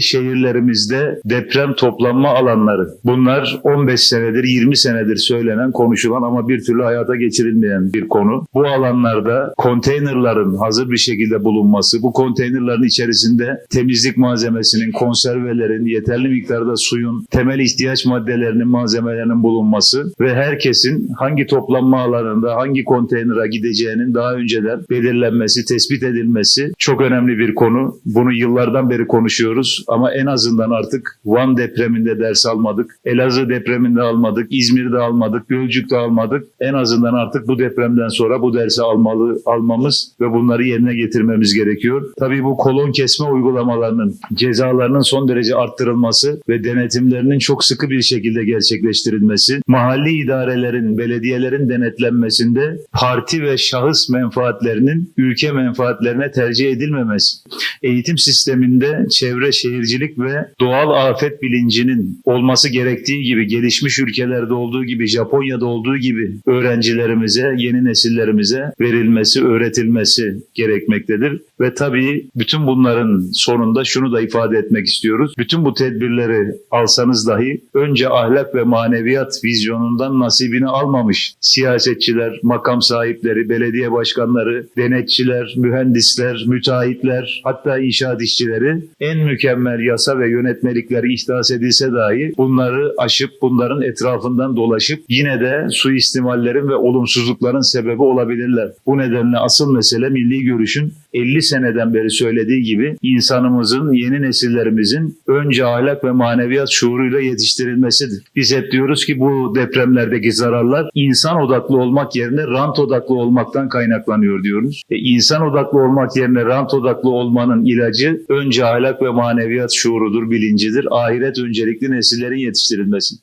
Şehirlerimizde deprem toplanma alanları. Bunlar 15 senedir, 20 senedir söylenen, konuşulan ama bir türlü hayata geçirilmeyen bir konu. Bu alanlarda konteynerların hazır bir şekilde bulunması, bu konteynerların içerisinde temizlik malzemesinin, konservelerin, yeterli miktarda suyun, temel ihtiyaç maddelerinin, malzemelerinin bulunması ve herkesin hangi toplanma alanında, hangi konteynera gideceğinin daha önceden belirlenmesi, tespit edilmesi çok önemli bir konu. Bunu yıllardan beri konuşuyoruz ama en azından artık Van depreminde ders almadık, Elazığ depreminde almadık, İzmir'de almadık, Gölcük'te almadık. En azından artık bu depremden sonra bu dersi almalı, almamız ve bunları yerine getirmemiz gerekiyor. Tabii bu kolon kesme uygulamalarının cezalarının son derece arttırılması ve denetimlerinin çok sıkı bir şekilde gerçekleştirilmesi, mahalli idarelerin, belediyelerin denetlenmesinde parti ve şahıs menfaatlerinin ülke menfaatlerine tercih edilmemesi, eğitim sisteminde çevre şehircilik ve doğal afet bilincinin olması gerektiği gibi gelişmiş ülkelerde olduğu gibi Japonya'da olduğu gibi öğrencilerimize, yeni nesillerimize verilmesi, öğretilmesi gerekmektedir. Ve tabii bütün bunların sonunda şunu da ifade etmek istiyoruz. Bütün bu tedbirleri alsanız dahi önce ahlak ve maneviyat vizyonundan nasibini almamış siyasetçiler, makam sahipleri, belediye başkanları, denetçiler, mühendisler, müteahhitler, hatta inşaat işçileri en mükemmel yasa ve yönetmelikleri ihdas edilse dahi bunları aşıp bunların etrafından dolaşıp yine de suistimallerin ve olumsuzlukların sebebi olabilirler. Bu nedenle asıl mesele milli görüşün 50 seneden beri söylediği gibi insanımızın, yeni nesillerimizin önce ahlak ve maneviyat şuuruyla yetiştirilmesidir. Biz hep diyoruz ki bu depremlerdeki zararlar insan odaklı olmak yerine rant odaklı olmaktan kaynaklanıyor diyoruz. E, insan odaklı olmak yerine rant odaklı olmanın ilacı önce ahlak ve maneviyat şuurudur, bilincidir. Ahiret öncelikli nesillerin yetiştirilmesi.